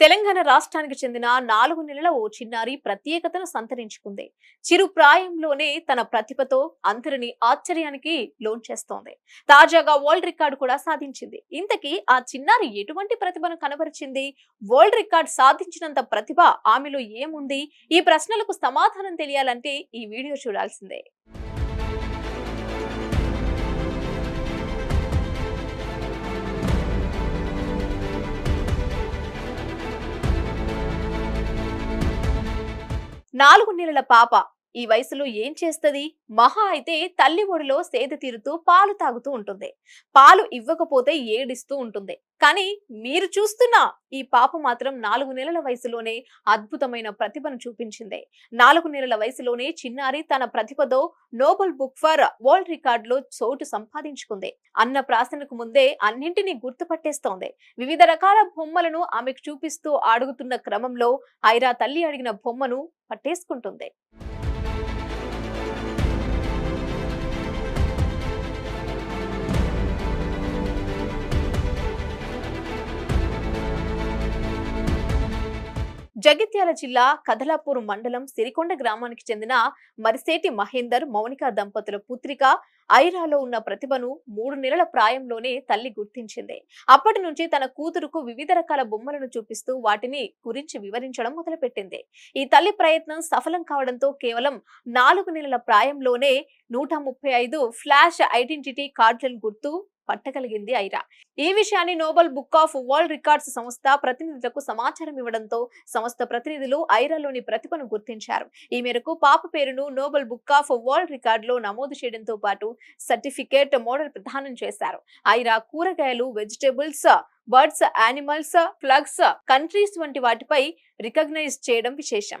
తెలంగాణ రాష్ట్రానికి చెందిన నాలుగు నెలల ఓ చిన్నారి ప్రత్యేకతను సంతరించుకుంది. చిరు ప్రాయంలోనే తన ప్రతిభతో అందరిని ఆశ్చర్యానికి లోన్ చేస్తోంది. తాజాగా వరల్డ్ రికార్డు కూడా సాధించింది. ఇంతకీ ఆ చిన్నారి ఎటువంటి ప్రతిభను కనబరిచింది? వరల్డ్ రికార్డ్ సాధించినంత ప్రతిభ ఆమెలో ఏముంది? ఈ ప్రశ్నలకు సమాధానం తెలియాలంటే ఈ వీడియో చూడాల్సిందే. నాలుగు నెలల పాప. ఈ వయసులో ఏం చేస్తది? మహా అయితే తల్లి ఒడిలో సేద తీరుతూ పాలు తాగుతూ ఉంటుంది. పాలు ఇవ్వకపోతే ఏడిస్తూ ఉంటుంది. కానీ మీరు చూస్తున్న ఈ పాప మాత్రం నాలుగు నెలల వయసులోనే అద్భుతమైన ప్రతిభను చూపించింది. నాలుగు నెలల వయసులోనే చిన్నారి తన ప్రతిభతో నోబెల్ బుక్ ఫర్ వరల్డ్ రికార్డులో చోటు సంపాదించుకుంది. అన్న ప్రాసనకు ముందే అన్నింటినీ గుర్తుపట్టేస్తోంది. వివిధ రకాల బొమ్మలను ఆమెకు చూపిస్తూ అడుగుతున్న క్రమంలో ఐరా తల్లి అడిగిన బొమ్మను పట్టేసుకుంటుంది. జగిత్యాల జిల్లా కదలాపూర్ మండలం సిరికొండ గ్రామానికి చెందిన మరిసేటి మహేందర్ మౌనిక దంపతుల పుత్రిక ఐరాలో ఉన్న ప్రతిభను మూడు నెలల ప్రాయంలోనే తల్లి గుర్తించింది. అప్పటి నుంచి తన కూతురుకు వివిధ రకాల బొమ్మలను చూపిస్తూ వాటిని గురించి వివరించడం మొదలుపెట్టింది. ఈ తల్లి ప్రయత్నం సఫలం కావడంతో కేవలం నాలుగు నెలల ప్రాయంలోనే నూట ముప్పై ఐదు ఫ్లాష్ ఐడెంటిటీ కార్డులను గుర్తు పట్టగలిగింది ఐరా. ఈ విషయాన్ని Nobel book of world records సంస్థ ప్రతినిధులకు సమాచారం ఇవ్వడంతో సంస్థ ప్రతినిధులు ఐరాలోని ప్రతిభను గుర్తించారు. ఈ మేరకు పాప పేరును నోబెల్ బుక్ ఆఫ్ వరల్డ్ రికార్డులో నమోదు చేయడంతో పాటు సర్టిఫికేట్ మోడల్ ప్రదానం చేశారు. ఐరా కూరగాయలు vegetables birds animals flags countries వంటి వాటిపై రికగ్నైజ్ చేయడం విశేషం.